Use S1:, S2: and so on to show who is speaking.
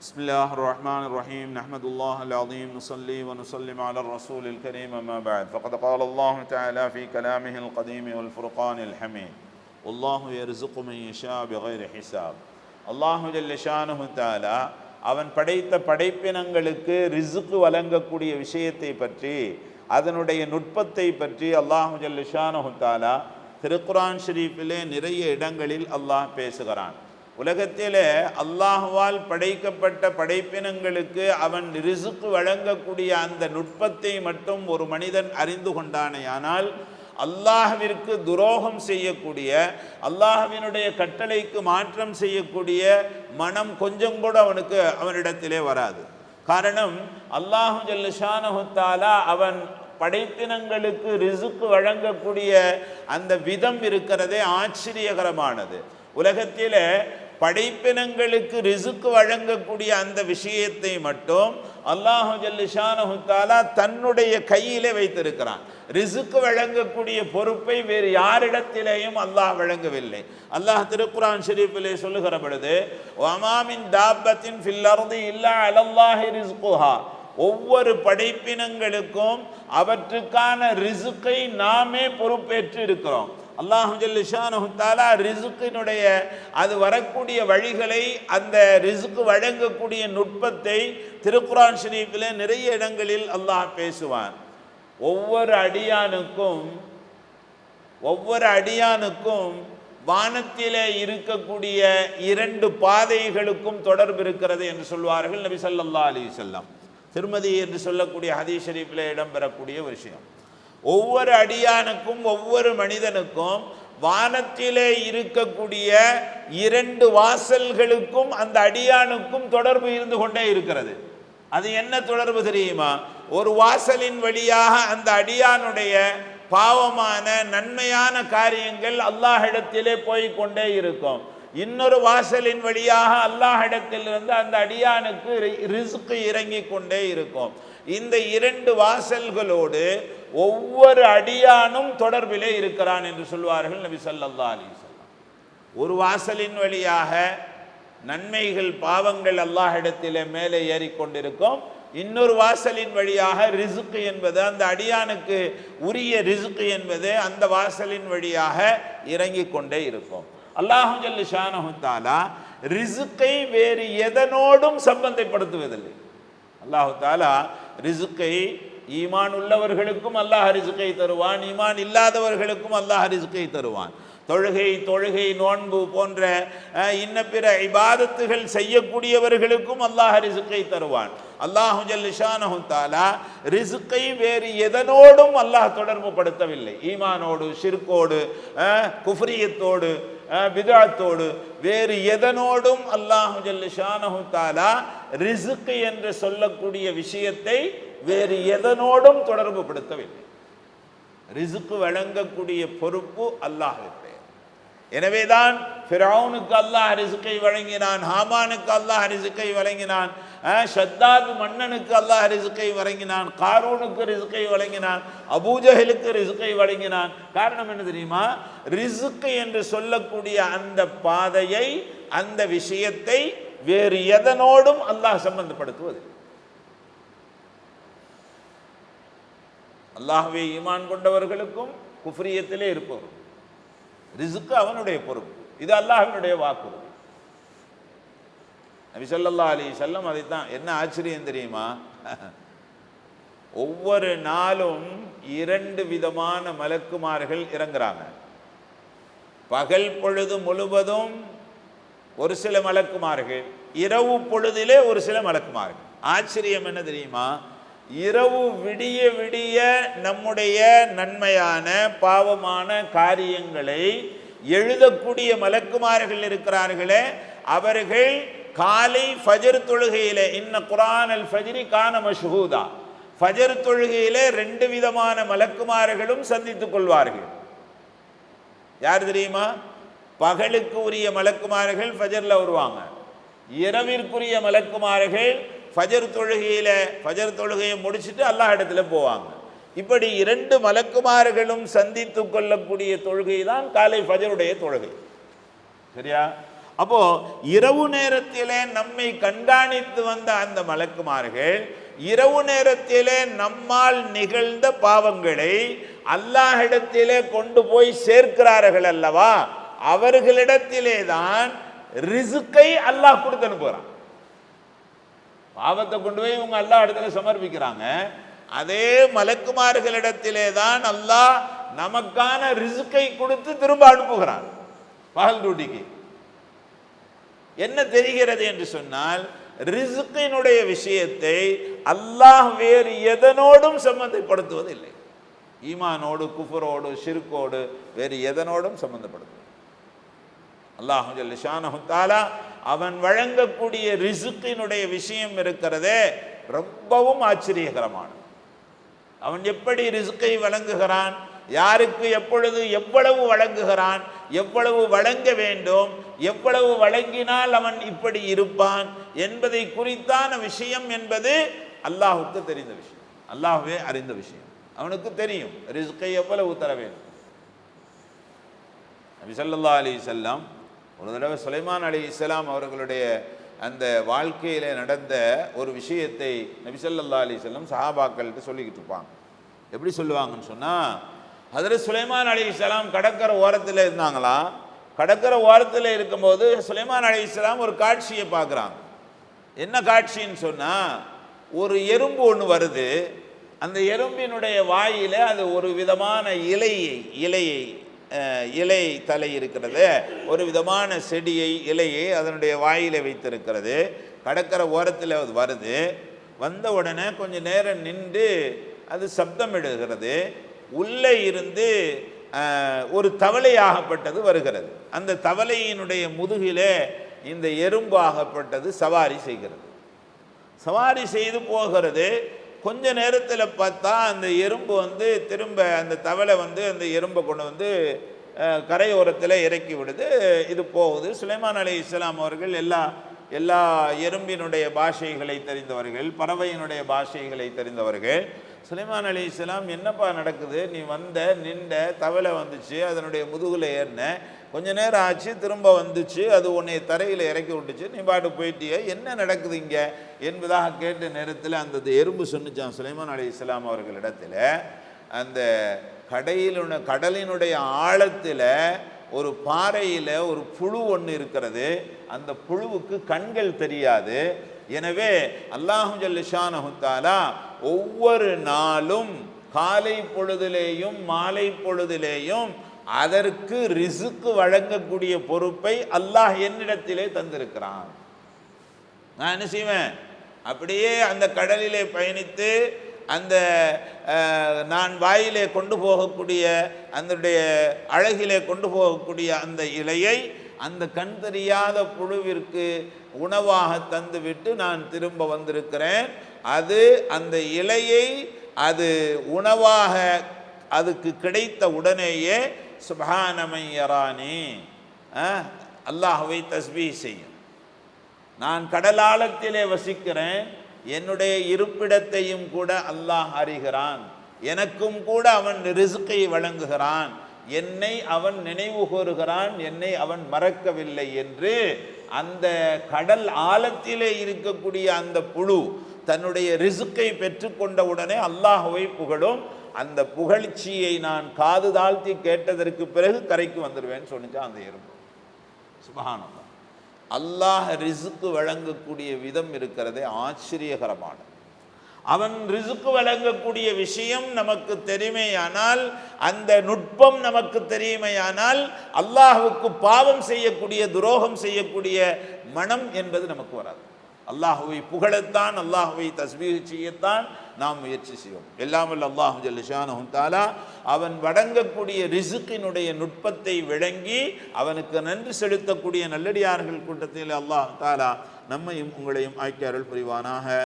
S1: بسم الله الرحمن الرحيم نحمد الله العظيم نصلي ونسلم على الرسول الكريم أما بعد فقد قال الله تعالى في كلامه القديم والفرقان الحميد والله يرزق من يشاء بغير حساب அல்லாஹு ஜல்லஷானு தாலா அவன் படைத்த படைப்பினங்களுக்கு ரிசுக்கு வழங்கக்கூடிய விஷயத்தை பற்றி அதனுடைய நுட்பத்தை பற்றி அல்லாஹு ஜல்லஷானு தாலா திருக்குரான் ஷரீஃபிலே நிறைய இடங்களில் அல்லாஹ் பேசுகிறான் உலகத்தில் அல்லாஹுவால் படைக்கப்பட்ட படைப்பினங்களுக்கு அவன் ரிசுக்கு வழங்கக்கூடிய அந்த நுட்பத்தை மட்டும் ஒரு மனிதன் அறிந்து கொண்டானேயானால் அல்லாஹ்விற்கு துரோகம் செய்யக்கூடிய அல்லாஹ்வினுடைய கட்டளைக்கு மாற்றம் செய்யக்கூடிய மனம் கொஞ்சம் கூட அவனுக்கு அவனிடத்திலே வராது. காரணம் அல்லாஹு ஜல்லுஷானஹுத்தாலா அவன் படைப்பினங்களுக்கு ரிசுக்கு வழங்கக்கூடிய அந்த விதம் இருக்கிறதே ஆச்சரியகரமானது. உலகத்தில் படைப்பினங்களுக்கு ரிசுக்கு வழங்கக்கூடிய அந்த விஷயத்தை மட்டும் அல்லாஹு ஜல்லிஷானஹுத்தாலா தன்னுடைய கையிலே வைத்திருக்கிறான். ரிசுக்கு வழங்கக்கூடிய பொறுப்பை வேறு யாரிடத்திலேயும் அல்லாஹ் வழங்கவில்லை. அல்லாஹ் திருக்குரான் ஷெரீஃபிலே சொல்லுகிற பொழுது ஒமாமின் தாபத்தின் ஃபில்லர்து இல்லா அலல்லாஹி ரிஸ்குஹா. ஒவ்வொரு படைப்பினங்களுக்கும் அவற்றுக்கான ரிசுக்கை நாமே பொறுப்பேற்று இருக்கிறோம் அல்லாஹு ஜல்லிஷானுத்தாலா ரிசுக்கினுடைய அது வரக்கூடிய வழிகளை அந்த ரிசுக்கு வழங்கக்கூடிய நுட்பத்தை திருக்குரான் ஷரீஃபில் நிறைய இடங்களில் அல்லாஹ் பேசுவான். ஒவ்வொரு அடியானுக்கும் ஒவ்வொரு அடியானுக்கும் வானத்திலே இருக்கக்கூடிய இரண்டு பாதைகளுக்கும் தொடர்பு இருக்கிறது என்று சொல்வார்கள் நபி சல்லா அலி செல்லம் திருமதி என்று சொல்லக்கூடிய ஹதீஷ் ஷரீஃபில் இடம்பெறக்கூடிய விஷயம். ஒவ்வொரு அடியானுக்கும் ஒவ்வொரு மனிதனுக்கும் வானத்திலே இருக்கக்கூடிய இரண்டு வாசல்களுக்கும் அந்த அடியானுக்கும் தொடர்பு இருந்து கொண்டே இருக்கிறது. அது என்ன தொடர்பு தெரியுமா? ஒரு வாசலின் வழியாக அந்த அடியானுடைய பாவமான நன்மையான காரியங்கள் அல்லாஹிடத்திலே போய் கொண்டே இருக்கும். இன்னொரு வாசலின் வழியாக அல்லாஹிடத்திலிருந்து அந்த அடியானுக்கு ரிசுக்கு இறங்கி கொண்டே இருக்கும். இந்த இரண்டு வாசல்களோடு ஒவ்வொரு அடியானும் தொடர்பிலே இருக்கிறான் என்று சொல்வார்கள் நபி சொல்லல்லா அலி ஒரு வாசலின் வழியாக நன்மைகள் பாவங்கள் அல்லாஹிடத்திலே மேலே ஏறிக்கொண்டிருக்கும் இன்னொரு வாசலின் வழியாக ரிசுக்கு என்பது அந்த அடியானுக்கு உரிய ரிசுக்கு என்பது அந்த வாசலின் வழியாக இறங்கி கொண்டே இருக்கும். அல்லாஹு ஜல்லு ஷானஹுத்தாலா ரிசுக்கை வேறு எதனோடும் சம்பந்தப்படுத்துவதில்லை. அல்லாஹு தாலா ரிசுக்கை ஈமான் உள்ளவர்களுக்கும் அல்லாஹ் ரிசுக்கை தருவான். ஈமான் இல்லாதவர்களுக்கும் அல்லாஹ் ரிசுக்கை தருவான். தொழுகை தொழுகை நோன்பு போன்ற இன்ன பிற இபாதத்துகள் செய்யக்கூடியவர்களுக்கும் அல்லாஹ் ரிசுக்கை தருவான். அல்லாஹு ஜல்லிஷானஹு தாலா ரிசுக்கை வேறு எதனோடும் அல்லாஹ் தொடர்பு படுத்தவில்லை ஈமானோடு ஷிர்கோடு குஃப்ரியத்தோடு விதாத்தோடு வேறு எதனோடும் அல்லாஹு ஜல்லிஷானஹு தாலா ரிசுக்கு என்று சொல்லக்கூடிய விஷயத்தை வேறு எதனோடும் தொடர்பு படுத்தவில்லை ரிசுக்கு வழங்கக்கூடிய பொறுப்பு அல்லாஹிற்கு எனவேதான் ஃபிரௌனுக்கு அல்லாஹ் ரிசுக்கை வழங்கினான் ஹாமானுக்கு அல்லாஹ் ரிசுக்கை வழங்கினான் ஷத்தாது மன்னனுக்கு அல்லாஹ் ரிசுக்கை வழங்கினான் காரூனுக்கு ரிசுக்கை வழங்கினான் அபூஜஹலுக்கு ரிசுக்கை வழங்கினான். காரணம் என்ன தெரியுமா? ரிசுக்கு என்று சொல்லக்கூடிய அந்த பாதையை அந்த விஷயத்தை வேறு எதனோடும் அல்லாஹ் சம்பந்தப்படுத்துவது அல்லாஹ்வே ஈமான் கொண்டவர்களுக்கும் குஃப்ரியத்திலே இருப்பவர் ரிசுக்கு அவனுடைய பொறுப்பு. இது அல்லாஹினுடைய வாக்குறுதி. நபிசல்லா அலி செல்லம் அதைத்தான் என்ன ஆச்சரியம் தெரியுமா? ஒவ்வொரு நாளும் இரண்டு விதமான மலக்குமார்கள் இறங்குறாங்க. பகல் பொழுது முழுவதும் ஒரு சில மலக்குமார்கள் இரவு பொழுதிலே ஒரு சில மலக்குமார்கள். ஆச்சரியம் என்ன தெரியுமா? இரவு விடிய விடிய நம்முடைய நன்மையான பாவமான காரியங்களை எழுதக்கூடிய மலக்குமார்கள் இருக்கிறார்களே அவர்கள் காலை ஃபஜர் தொழுகையிலே இன்ன குரான் அல் ஃபஜ்ரி கான மஷ்ஹூதா. ஃபஜர் தொழுகையிலே ரெண்டு விதமான மலக்குமார்களும் சந்தித்துக் கொள்வார்கள். யார் தெரியுமா? பகலுக்கு உரிய மலக்குமார்கள் ஃபஜரில் வருவாங்க. இரவிற்குரிய மலக்குமார்கள் ஃபஜர் தொழுகையில் ஃபஜர் தொழுகையை முடிச்சுட்டு அல்லாஹ் இடத்துல போவாங்க. இப்படி இரண்டு மலக்குமார்களும் சந்தித்து கொள்ளக்கூடிய தொழுகை தான் காலை ஃபஜருடைய தொழுகை. சரியா? அப்போது இரவு நேரத்திலே நம்மை கண்காணித்து வந்த அந்த மலக்குமார்கள் இரவு நேரத்திலே நம்மால் நிகழ்ந்த பாவங்களை அல்லாஹிடத்திலே கொண்டு போய் சேர்க்கிறார்கள் அல்லவா? அவர்களிடத்திலே தான் ரிசுக்கை அல்லாஹ் கொடுத்து அனுப்புகிறான். பாவத்தை கொண்டு போய் இவங்க அல்லா இடத்துல சமர்ப்பிக்கிறாங்க. அதே மலக்குமார்களிடத்திலே தான் அல்லாஹ் நமக்கான ரிசுக்கை கொடுத்து திரும்ப அனுப்புகிறான். பகல் டூட்டிக்கு என்ன தெரிகிறது என்று சொன்னால் ரிசுக்கினுடைய விஷயத்தை அல்லாஹ் வேறு எதனோடும் சம்மந்தப்படுத்துவதில்லை ஈமானோடு குஃபரோடு ஷிர்கோடு வேறு எதனோடும் சம்பந்தப்படுத்துவது அல்லாஹு ஜல்லிஷானஹு தாலா அவன் வழங்கக்கூடிய ரிசுக்கினுடைய விஷயம் இருக்கிறதே ரொம்பவும் ஆச்சரியகரமானது. அவன் எப்படி ரிசுக்கை வழங்குகிறான்? யாருக்கு எப்பொழுது எவ்வளவு வழங்குகிறான் எவ்வளவு வழங்க வேண்டும் எவ்வளவு வழங்கினால் அவன் இப்படி இருப்பான் என்பதை குறித்தான விஷயம் என்பது அல்லாஹுக்கு தெரிந்த விஷயம். அல்லாஹுவே அறிந்த விஷயம். அவனுக்கு தெரியும் ரிஸ்கை எவ்வளவு தர வேண்டும். நபி அலி இஸ்லாம் ஒரு தடவை சுலைமான் அலி இஸ்லாம் அவர்களுடைய அந்த வாழ்க்கையில நடந்த ஒரு விஷயத்தை நபிசல்லா அலி செல்லம் சஹாபாக்கள்கிட்ட சொல்லிக்கிட்டு இருப்பாங்க. எப்படி சொல்லுவாங்கன்னு சொன்னா அதில் சுலைமான் அலி இஸ்லாம் கடற்கரை ஓரத்தில் இருந்தாங்களாம் கடற்கரை ஓரத்தில் இருக்கும்போது சுலைமான் அலி இஸ்லாம் ஒரு காட்சியை பார்க்குறாங்க. என்ன காட்சின்னு சொன்னால் ஒரு எறும்பு ஒன்று வருது. அந்த எறும்பினுடைய வாயில் அது ஒரு விதமான இலையை இலையை இலை தலை இருக்கிறது. ஒரு விதமான செடியை இலையை அதனுடைய வாயில் வைத்திருக்கிறது. கடற்கரை ஓரத்தில் அது வருது. வந்த உடனே கொஞ்சம் நேரம் நின்று அது சப்தம் இடுகிறது உள்ளே இருந்து ஒரு தவளையாகப்பட்டது வருகிறது. அந்த தவளையினுடைய முதுகிலே இந்த எறும்பு ஆகப்பட்டது சவாரி செய்கிறது. சவாரி செய்து போகிறது. கொஞ்ச நேரத்தில் பார்த்தா அந்த எறும்பு வந்து திரும்ப அந்த தவளை வந்து அந்த எறும்பை கொண்டு வந்து கரையோரத்தில் இறக்கி விடுது. இது போகுது. சுலைமான் அலி இஸ்லாம் அவர்கள் எல்லா எல்லா எறும்பினுடைய பாஷைகளை தெரிந்தவர்கள் பறவையினுடைய பாஷைகளை தெரிந்தவர்கள். சுலைமான் அலி இஸ்லாம் என்னப்பா நடக்குது? நீ வந்த நின்ற தவளை வந்துச்சு அதனுடைய முதுகில் ஏறின. கொஞ்ச நேரம் ஆச்சு திரும்ப வந்துச்சு அது உன்னை தரையில் இறக்கி விட்டுச்சு. நீ பாட்டு போயிட்டிய? என்ன நடக்குது இங்கே? என்பதாக கேட்ட நேரத்தில் அந்த எறும்பு சொன்னிச்சான் சுலைமான் அலி இஸ்லாம் அவர்களிடத்தில். அந்த கடையிலுன கடலினுடைய ஆழத்தில் ஒரு பாறையில் ஒரு புழு ஒன்று இருக்கிறது. அந்த புழுவுக்கு கண்கள் தெரியாது. எனவே அல்லாஹு ஜல்லிஷானஹு தஆலா ஒவ்வொரு நாளும் காலை பொழுதிலேயும் மாலை பொழுதிலேயும் அதற்கு ரிசுக்கு வழங்கக்கூடிய பொறுப்பை அல்லாஹ் என்னிடத்திலே தந்திருக்கிறான். நான் என்ன செய்வேன்? அப்படியே அந்த கடலிலே பயணித்து அந்த நான் வாயிலே கொண்டு போகக்கூடிய அதனுடைய அழகிலே கொண்டு போகக்கூடிய அந்த இலையை அந்த கண் தெரியாத புழுவிற்கு உணவாக தந்துவிட்டு நான் திரும்ப வந்திருக்கிறேன். அது அந்த இலையை அது உணவாக அதுக்கு கிடைத்த உடனேயே சுபஹானமையரானி அல்லாஹுவை தஸ்பீ செய்யும். நான் கடலாளத்திலே வசிக்கிறேன் என்னுடைய இருப்பிடத்தையும் கூட அல்லாஹ் அறிகிறான். எனக்கும் கூட அவன் ரிசுக்கை வழங்குகிறான். என்னை அவன் நினைவு கூறுகிறான் என்னை அவன் மறக்கவில்லை என்று அந்த கடல் ஆழத்திலே இருக்கக்கூடிய அந்த புழு தன்னுடைய ரிசுக்கை பெற்றுக்கொண்ட உடனே அல்லாஹுவை புகழும். அந்த புகழ்ச்சியை நான் காது தாழ்த்தி கேட்டதற்கு பிறகு கரைக்கு வந்துடுவேன்னு சொன்னிச்சா அந்த எறும்பு. சுபஹானல்லாஹ் அல்லாஹ் ரிசுக்கு வழங்கக்கூடிய விதம் இருக்கிறதே ஆச்சரியகரமானது அவன் ரிசுக்கு வழங்கக்கூடிய விஷயம் நமக்கு தெரியுமேயானால் அந்த நுட்பம் நமக்கு தெரியுமையானால் அல்லாஹுக்கு பாவம் செய்யக்கூடிய துரோகம் செய்யக்கூடிய மனம் என்பது நமக்கு வராது. அல்லாஹுவை புகழத்தான் அல்லாஹுவை தஸ்பீஹ் செய்யத்தான் நாம் முயற்சி செய்வோம். எல்லாமல் அல்லாஹு ஜல்லிஷானஹு தாலா அவன் வழங்கக்கூடிய ரிசுக்கினுடைய நுட்பத்தை விளங்கி அவனுக்கு நன்றி செலுத்தக்கூடிய நல்லடியார்கள் கூட்டத்தில் அல்லாஹ் தாலா நம்மையும் உங்களையும் ஆக்கிய புரிவானாக.